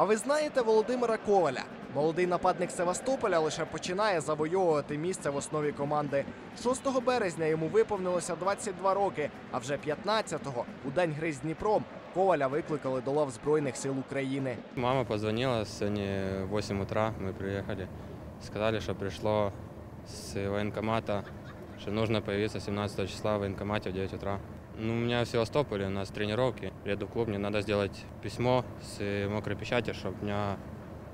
А ви знаєте Володимира Коваля? Молодий нападник Севастополя лише починає завойовувати місце в основі команди. 6 березня йому виповнилося 22 роки, а вже 15-го, у день гри з Дніпром, Коваля викликали до лав Збройних сил України. Мама позвонила сегодня в 8 утра, мы приехали. Сказали, что пришло с военкомата, что нужно появиться 17 числа в военкомате в 9 утра. Ну, у меня в Севастополе, у нас тренировки. Приеду в клуб, мне надо сделать письмо с мокрой печати, чтобы у меня,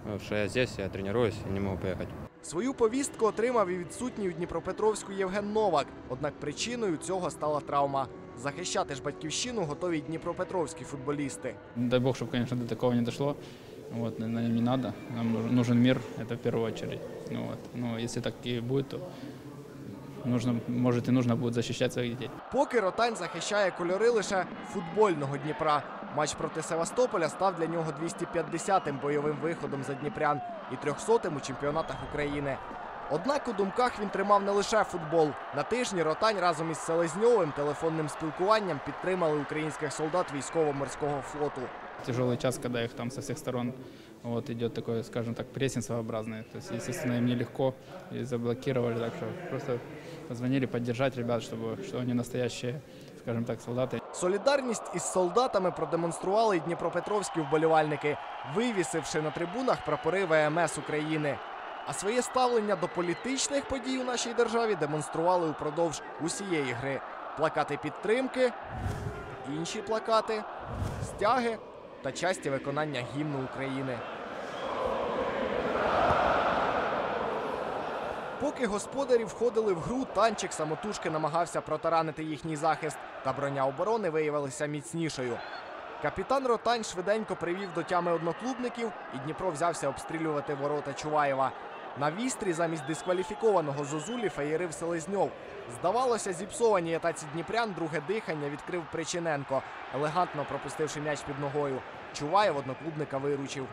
ну, что я здесь, я тренируюсь и не могу поехать. Свою повістку отримав і відсутній у Дніпропетровську Євген Новак. Однак причиною цього стала травма. Захищати ж батьківщину готові й дніпропетровські футболісти. Дай бог, чтобы, конечно, до такого не дошло. Вот, нам не надо. Нам нужен- нужен мир, это в первую очередь. Ну, вот. Но если так и будет, то нужно, может и нужно будет защищать своих детей. Поки Ротань захищає кольори лише футбольного Дніпра. Матч проти Севастополя став для нього 250-м бойовим виходом за Дніпрян і 300-м у чемпіонатах України. Однак у думках він тримав не лише футбол. На тижні Ротань разом із Селезньовим телефонним спілкуванням підтримали українських солдат військово-морського флоту. Тяжелый час, когда их там со всех сторон вот, идет такой, скажем так, прессинг своеобразный. То есть, естественно, им нелегко, и заблокировали, так что просто позвонили поддержать ребят, чтобы, что они настоящие, скажем так, солдаты. Солідарність із солдатами продемонстрували й дніпропетровські вболівальники, вивісивши на трибунах прапори ВМС України. А своє ставлення до політичних подій у нашій державі демонстрували упродовж усієї гри. Плакати підтримки, інші плакати, стяги та часті виконання гімну України. Поки господарі входили в гру, танчик самотужки намагався протаранити їхній захист, та броня оборони виявилася міцнішою. Капітан Ротань швиденько привів до тями одноклубників, і Дніпро взявся обстрілювати ворота Чуваєва. На вістрі замість дискваліфікованого Зозулі феєрив Селезньов. Здавалося, зіпсовані атаці Дніпрян друге дихання відкрив Причиненко, елегантно пропустивши м'яч під ногою. Чуваєв одноклубника виручив.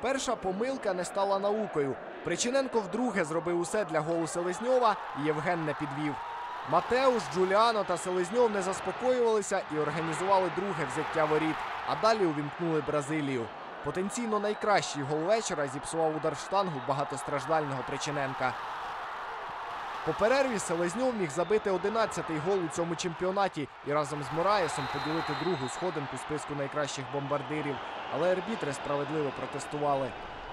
Перша помилка не стала наукою. Причиненко вдруге зробив усе для голу Селезньова, і Євген не підвів. Матеуш, Джуліано та Селезньов не заспокоювалися і організували друге взяття воріт, а далі увімкнули Бразилію. Потенційно найкращий гол вечора зіпсував удар штангу багатостраждального Причиненка. По перерві Селезньов міг забити 11-й гол у цьому чемпіонаті і разом з Мураєсом поділити другу сходинку списку найкращих бомбардирів. Але арбітри справедливо протестували.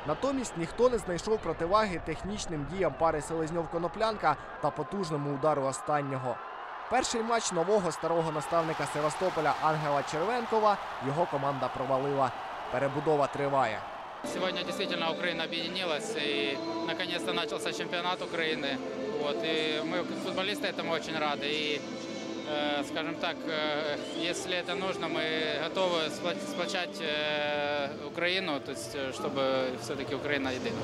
Натомість ніхто не знайшов противаги технічним діям пари Селезньов-Коноплянка та потужному удару останнього. Перший матч нового старого наставника Севастополя Ангела Червенкова його команда провалила. Перебудова триває. Сегодня действительно Украина объединилась и наконец-то начался чемпионат Украины. Вот, и мы, футболисты, этому очень рады. И, э, скажем так, э, если это нужно, мы готовы спла- сплочать э, Украину, то есть, э, чтобы все-таки Украина едина.